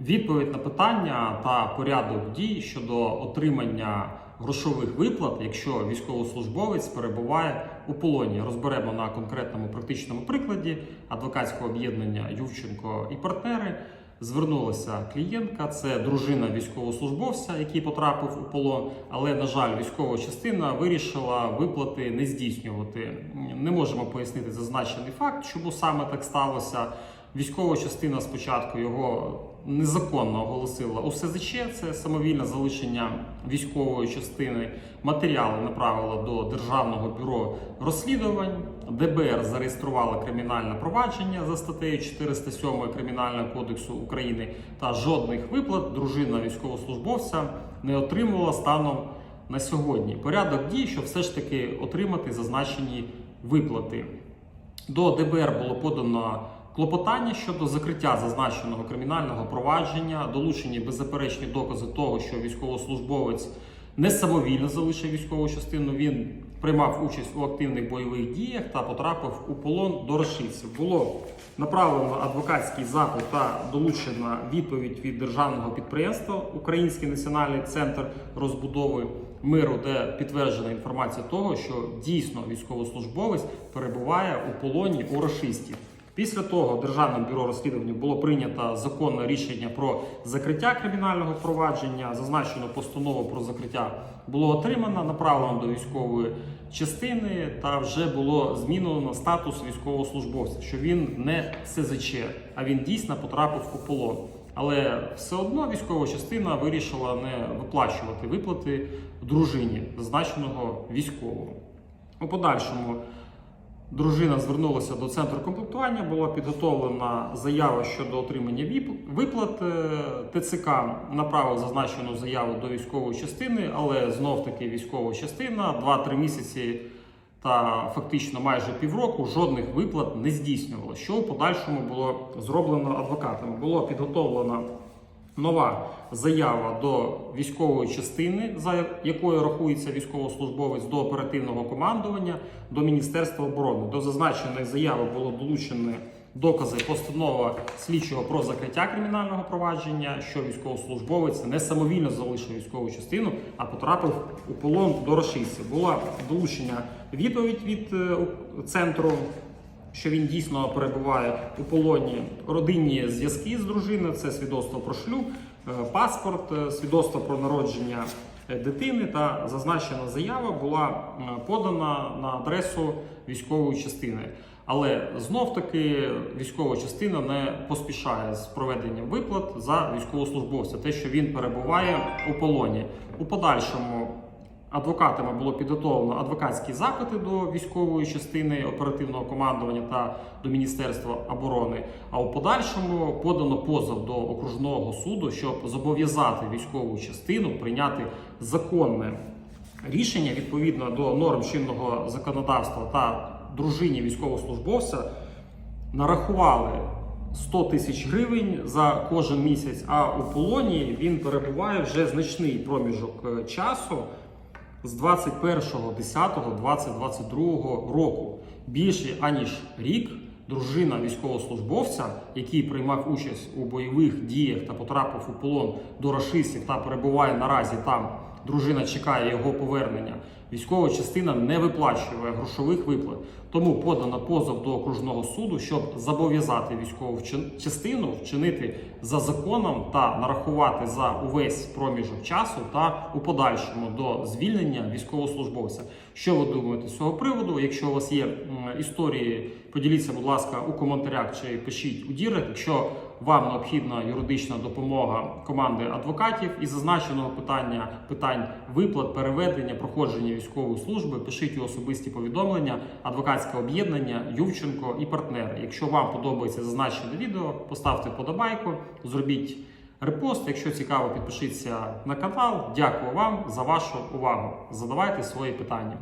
Відповідь на питання та порядок дій щодо отримання грошових виплат, якщо військовослужбовець перебуває у полоні. Розберемо на конкретному практичному прикладі адвокатського об'єднання Ювченко і партнери. Звернулася клієнтка, це дружина військовослужбовця, який потрапив у полон. Але на жаль, військова частина вирішила виплати не здійснювати. Не можемо пояснити зазначений факт, чому саме так сталося. Військова частина спочатку його незаконно оголосила у СЗЧ, це самовільне залишення військової частини. Матеріали направила до Державного бюро розслідувань. ДБР зареєструвала кримінальне провадження за статтею 407 Кримінального кодексу України та жодних виплат дружина військовослужбовця не отримувала станом на сьогодні. Порядок дій, щоб все ж таки отримати зазначені виплати. До ДБР було подано клопотання щодо закриття зазначеного кримінального провадження, долучені беззаперечні докази того, що військовослужбовець не самовільно залишив військову частину. Він приймав участь у активних бойових діях та потрапив у полон до рашистів. Було направлено адвокатський запит та долучена відповідь від державного підприємства Український національний центр розбудови миру, де підтверджена інформація того, що дійсно військовослужбовець перебуває у полоні у рашистів. Після того Державним бюро розслідування було прийнято законне рішення про закриття кримінального провадження. Зазначено постанову про закриття було отримано, направлено до військової частини та вже було змінено статус військовослужбовця, що він не СЗЧ, а він дійсно потрапив у полон. Але все одно військова частина вирішила не виплачувати виплати дружині зазначеного військового. У подальшому Дружина звернулася до центру комплектування, була підготовлена заява щодо отримання виплат. Е, ТЦК направив зазначену заяву до військової частини, але знов таки військова частина 2-3 місяці та фактично майже півроку жодних виплат не здійснювала. Що в подальшому було зроблено адвокатами? Було підготовлено нова заява до військової частини, за якою рахується військовослужбовець до оперативного командування, до Міністерства оборони. До зазначеної заяви було долучені докази постанова слідчого про закриття кримінального провадження, що військовослужбовець не самовільно залишив військову частину, а потрапив у полон до рашистів. Була долучена відповідь від е, центру що він дійсно перебуває у полоні родинні зв'язки з дружиною, це свідоцтво про шлюб, е, паспорт, е, свідоцтво про народження е, дитини та зазначена заява була подана на адресу військової частини. Але знов таки військова частина не поспішає з проведенням виплат за військовослужбовця, те, що він перебуває у полоні. У подальшому Адвокатами було підготовлено адвокатські запити до військової частини оперативного командування та до Міністерства оборони. А у подальшому подано позов до окружного суду, щоб зобов'язати військову частину прийняти законне рішення відповідно до норм чинного законодавства та дружині військовослужбовця нарахували 100 тисяч гривень за кожен місяць. А у полоні він перебуває вже значний проміжок е, часу з 21.10.2022 року. Більше аніж рік дружина військовослужбовця, який приймав участь у бойових діях та потрапив у полон до рашистів та перебуває наразі там. Дружина чекає його повернення. Військова частина не виплачує грошових виплат. Тому подано позов до окружного суду, щоб зобов'язати військову частину вчинити за законом та нарахувати за увесь проміжок часу та у подальшому до звільнення військовослужбовця. Що ви думаєте з цього приводу? Якщо у вас є історії, поділіться, будь ласка, у коментарях чи пишіть у дірах. Якщо вам необхідна юридична допомога команди адвокатів із зазначеного питання питань виплат, переведення, проходження військової служби, пишіть у особисті повідомлення, адвокатське об'єднання Ювченко і партнери. Якщо вам подобається зазначене відео, поставте вподобайку, зробіть репост. Якщо цікаво, підпишіться на канал. Дякую вам за вашу увагу. Задавайте свої питання.